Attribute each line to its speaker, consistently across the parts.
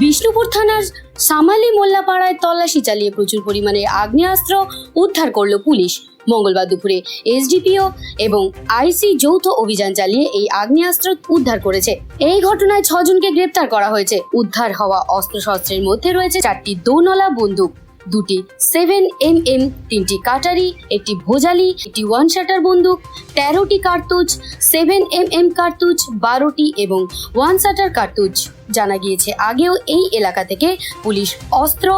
Speaker 1: বিষ্ণুপুর থানার সামালি মোল্লাপাড়ায় তল্লাশি চালিয়ে প্রচুর পরিমাণে আগ্নেয়াস্ত্র উদ্ধার করল পুলিশ। মঙ্গলবার দুপুরে এসডিপিও এবং আইসি যৌথ অভিযান চালিয়ে এই আগ্নেয়াস্ত্র উদ্ধার করেছে। এই ঘটনায় ছজনকে গ্রেপ্তার করা হয়েছে। উদ্ধার হওয়া অস্ত্রশস্ত্রের মধ্যে রয়েছে চারটি দোনলা বন্দুক। দুটি সেভেন এম এম তিনটি কাটারি, একটি ভোজালি, একটি ওয়ান শাটার বন্দুক, তেরোটি কার্তুজ সেভেন এম এম কার্তুজ, বারোটি এবং ওয়ান শাটার কার্তুজ। জানা গিয়েছে, আগেও এই এলাকা থেকে পুলিশ অস্ত্র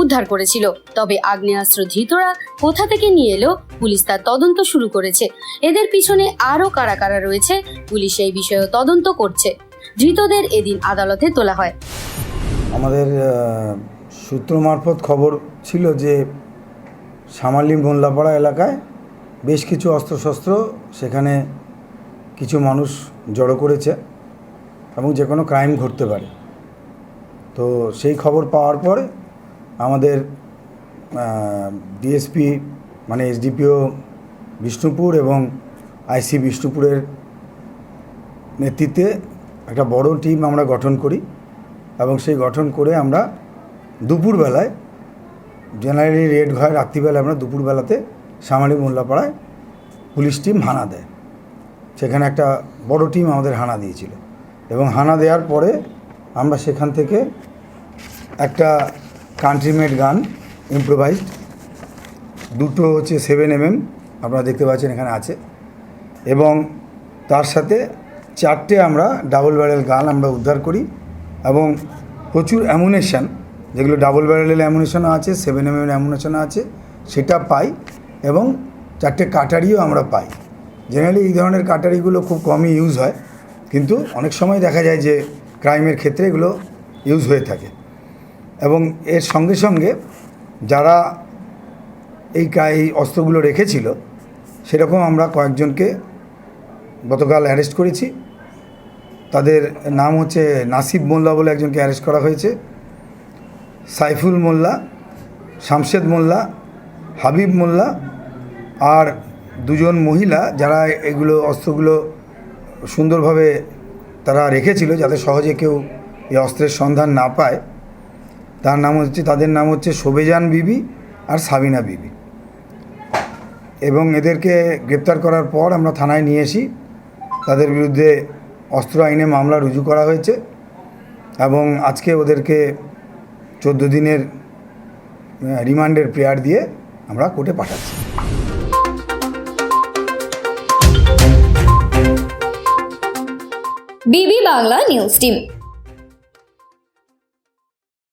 Speaker 1: উদ্ধার করেছিল। তবে আগ্নেয়াস্ত্র ধৃতরা কোথা থেকে নিয়ে এলো, পুলিশ তার তদন্ত শুরু করেছে। এদের পিছনে আরও কারা কারা রয়েছে, পুলিশ এই বিষয়েও তদন্ত করছে। ধৃতদের এদিন আদালতে তোলা হয়।
Speaker 2: আমাদের সূত্র মারফত খবর ছিল যে সামালি মোল্লাপাড়া এলাকায় বেশ কিছু অস্ত্রশস্ত্র সেখানে কিছু মানুষ জড়ো করেছে এবং যে কোনো ক্রাইম ঘটতে পারে। তো সেই খবর পাওয়ার পরে আমাদের ডিএসপি মানে এসডিপিও বিষ্ণুপুর এবং আইসি বিষ্ণুপুরের নেতৃত্বে একটা বড় টিম আমরা গঠন করি এবং সেই গঠন করে আমরা দুপুরবেলায় জেনারেলি রেড হয় রাত্রিবেলায় আমরা দুপুরবেলাতে সামারি মোল্লাপাড়ায় পুলিশ টিম হানা দেয়। সেখানে একটা বড় টিম আমাদের হানা দিয়েছিল। এবং হানা দেওয়ার পরে আমরা সেখান থেকে একটা কান্ট্রিমেড গান ইম্প্রোভাইজড দুটো হচ্ছে সেভেন এমএম আপনারা দেখতে পাচ্ছেন এখানে আছে। এবং তার সাথে চারটে আমরা ডাবল ব্যারেল গান আমরা উদ্ধার করি। এবং প্রচুর অ্যামুনেশন যেগুলো ডাবল ব্যারেলের অ্যামুনেশনও আছে সেভেন এম এর অ্যামুনেশনও আছে, সেটা পাই এবং চারটে কাটারিও আমরা পাই। জেনারেলি এই ধরনের কাটারিগুলো খুব কমই ইউজ হয়, কিন্তু অনেক সময় দেখা যায় যে ক্রাইমের ক্ষেত্রে এগুলো ইউজ হয়ে থাকে। এবং এর সঙ্গে সঙ্গে যারা এই এই অস্ত্রগুলো রেখেছিল, সেরকম আমরা কয়েকজনকে গতকাল অ্যারেস্ট করেছি। তাদের নাম হচ্ছে নাসিব মোল্লা বলে একজনকে অ্যারেস্ট করা হয়েছে। সাইফুল মোল্লা, শামশেদ মোল্লা, হাবিব মোল্লা আর দুজন মহিলা যারা এগুলো অস্ত্রগুলো সুন্দরভাবে তারা রেখেছিল যাতে সহজে কেউ এই অস্ত্রের সন্ধান না পায়। তার নাম হচ্ছে, তাদের নাম হচ্ছে শোভেজান বিবি আর সাবিনা বিবি। এবং এদেরকে গ্রেপ্তার করার পর আমরা থানায় নিয়ে আসি তাদের বিরুদ্ধে অস্ত্র আইনে মামলা রুজু করা হয়েছে এবং আজকে ওদেরকে চোদ্দ দিনের রিমান্ডের প্রেয়ার দিয়ে আমরা কোর্টে পাঠাচ্ছি।
Speaker 3: বিবি বাংলা নিউজ টিম।